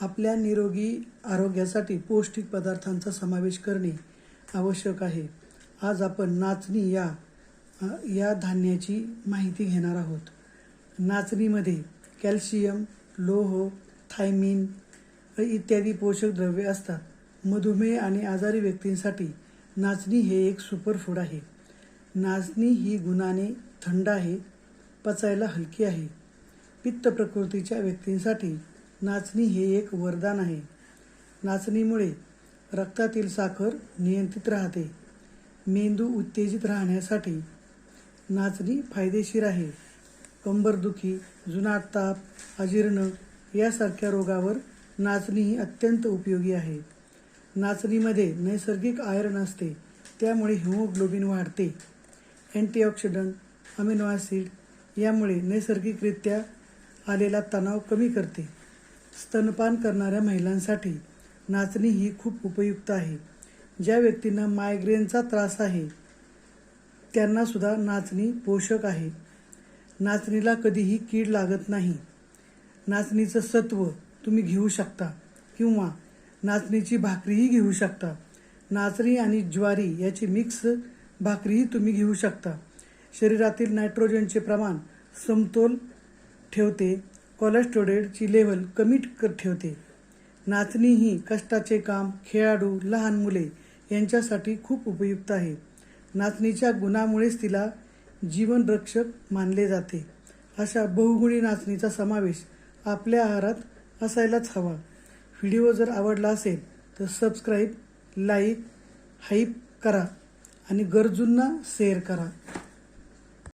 आपल्या निरोगी आरोग्यासाठी पौष्टिक पदार्थांचा समावेश करणे आवश्यक आहे. आज आपण नाचणी या या धान्याची माहिती घेणार आहोत. नाचणीमध्ये कॅल्शियम लोह थायमिन इत्यादी पोषक द्रव्ये असतात. मधुमेह आणि आजारी व्यक्तींसाठी नाचणी हे एक सुपरफूड आहे. नाचणी ही गुणाने थंड आहे पचायला हलकी आहे. पित्त प्रकृतीच्या व्यक्तींसाठी नाचणी हे एक वरदान आहे. नाचणीमुळे रक्तातील साखर नियंत्रित राहते. मेंदू उत्तेजित राहण्यासाठी नाचणी फायदेशीर आहे. कंबरदुखी जुनाट ताप अजीर्ण यासारख्या रोगावर नाचणी ही अत्यंत उपयोगी आहे. नाचणीमध्ये नैसर्गिक आयर्न असते. त्यामुळे हिमोग्लोबिन वाढते. अँटीऑक्सिडंट अमिनो ॲसिड यामुळे नैसर्गिकरित्या आलेला तणाव कमी करते. स्तनपान करणाऱ्या महिलांसाठी नाचणी ही खूप उपयुक्त आहे. ज्या व्यक्तींना मायग्रेनचा त्रास आहे त्यांना सुद्धा नाचणी पोषक आहे. नाचणीला कधीही कीड लागत नाही. नाचणीचं सत्व तुम्ही घेऊ शकता किंवा नाचणीची भाकरीही घेऊ शकता. नाचणी आणि ज्वारी याची मिक्स भाकरीही तुम्ही घेऊ शकता. शरीरातील नायट्रोजनचे प्रमाण समतोल ठेवते. कोलेस्टेरॉलची लेवल कमी ठेवते. नाचणी ही कष्टाचे काम खेळाडू लहान मुले यांच्यासाठी खूप उपयुक्त आहे. नाचणीच्या गुणामुळेच तिला जीवनरक्षक मानले जाते. अशा बहुगुणी नाचणीचा समावेश आपल्या आहारात असायलाच हवा. व्हिडिओ जर आवडला असेल तर सबस्क्राईब लाईक हाईप करा आणि गरजूंना शेअर करा.